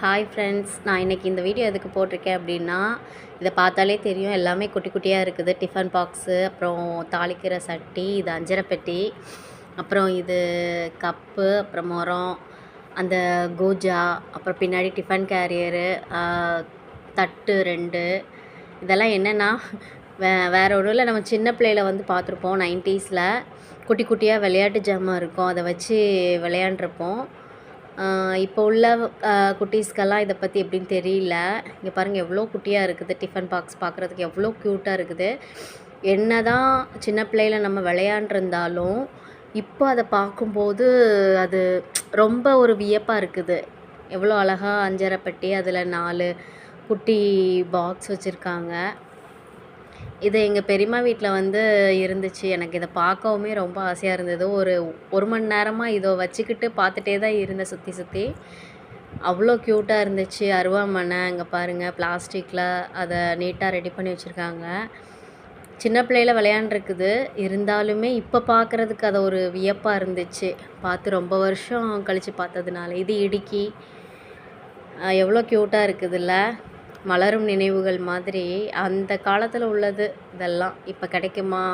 Hi friends நான் இன்றைக்கி இந்த வீடியோ எதுக்கு போட்டிருக்கேன் அப்படின்னா இதை பார்த்தாலே தெரியும். எல்லாமே குட்டி குட்டியாக இருக்குது. டிஃபன் பாக்ஸு அப்புறம் தாளிக்கிற சட்டி இது அஞ்சரைப்பட்டி அப்புறம் இது கப்பு அப்புறம் முரம் அந்த கோஜா அப்புறம் பின்னாடி டிஃபன் கேரியரு தட்டு ரெண்டு. இதெல்லாம் என்னென்னா வே வேறு ஒன்றும் இல்லை நம்ம சின்ன பிள்ளையில் வந்து பார்த்துருப்போம் நைன்ட்டீஸில் குட்டி குட்டியாக விளையாட்டு ஜாமான் இருக்கும். அதை வச்சு விளையாண்டுருப்போம். இப்போ உள்ள குட்டீஸ்க்கெல்லாம் இதை பற்றி எப்படின்னு தெரியல. இங்கே பாருங்கள் எவ்வளோ குட்டியாக இருக்குது. டிஃபன் பாக்ஸ் பார்க்குறதுக்கு எவ்வளோ க்யூட்டாக இருக்குது. என்ன தான் சின்ன பிள்ளையில் நம்ம விளையாண்டுருந்தாலும் இப்போ அதை பார்க்கும்போது அது ரொம்ப ஒரு வியப்பாக இருக்குது. எவ்வளோ அழகாக அஞ்சரை பெட்டி அதில் நாலு குட்டி பாக்ஸ் வச்சுருக்காங்க. இது எங்கள் பெரியம்மா வீட்டில் வந்து இருந்துச்சு. எனக்கு இதை பார்க்கவுமே ரொம்ப ஆசையாக இருந்தது. ஒரு ஒரு மணி நேரமாக இதை வச்சுக்கிட்டு பார்த்துட்டே தான் இருந்தேன் சுற்றி சுற்றி அவ்வளோ க்யூட்டாக இருந்துச்சு. அருவாமனை அங்கே பாருங்கள் பிளாஸ்டிக்கில் அதை நீட்டாக ரெடி பண்ணி வச்சுருக்காங்க. சின்ன பிள்ளையில விளையாண்டுருக்குது. இருந்தாலுமே இப்போ பார்க்குறதுக்கு அதை ஒரு வியப்பாக இருந்துச்சு. பார்த்து ரொம்ப வருஷம் கழித்து பார்த்ததுனால. இது இடுக்கி. எவ்வளோ க்யூட்டாக இருக்குதுல்ல. மலரும் நினைவுகள் மாதிரி அந்த காலத்தில் உள்ளது இதெல்லாம். இப்போ கிடைக்குமா?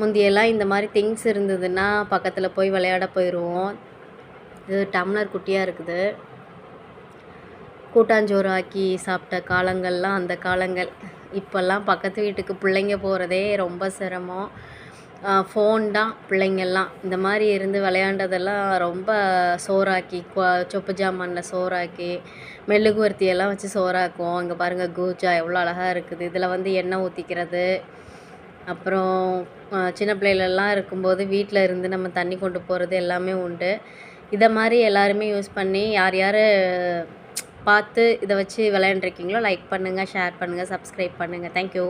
முந்தியெல்லாம் இந்த மாதிரி திங்ஸ் இருந்ததுன்னா பக்கத்தில் போய் விளையாட போயிடுவோம் இது டம்ளர் குட்டியாக இருக்குது. கூட்டாஞ்சோறு ஆக்கி சாப்பிட்ட காலங்கள்லாம் அந்த காலங்கள். இப்போல்லாம் பக்கத்து வீட்டுக்கு பிள்ளைங்க போகிறதே ரொம்ப சிரமம். ஃபோன் தான் பிள்ளைங்கள்லாம் இந்த மாதிரி இருந்து விளையாண்டதெல்லாம் ரொம்ப சோறாக்கி சொப்பு ஜாமானில் சோறாக்கி மெழுகுவர்த்தியெல்லாம் வச்சு சோறாக்குவோம். அங்கே பாருங்கள் கூஜா எவ்வளோ அழகாக இருக்குது. இதில் வந்து எண்ணெய் ஊற்றிக்கிறது அப்புறம் சின்ன பிள்ளைகளெல்லாம் இருக்கும்போது வீட்டில் இருந்து நம்ம தண்ணி கொண்டு போகிறது எல்லாமே உண்டு. இதை மாதிரி எல்லாருமே யூஸ் பண்ணி யார் யார் பார்த்து இதை வச்சு விளையாண்டுருக்கீங்களோ லைக் பண்ணுங்கள் ஷேர் பண்ணுங்கள் சப்ஸ்கிரைப் பண்ணுங்கள் தேங்க்யூ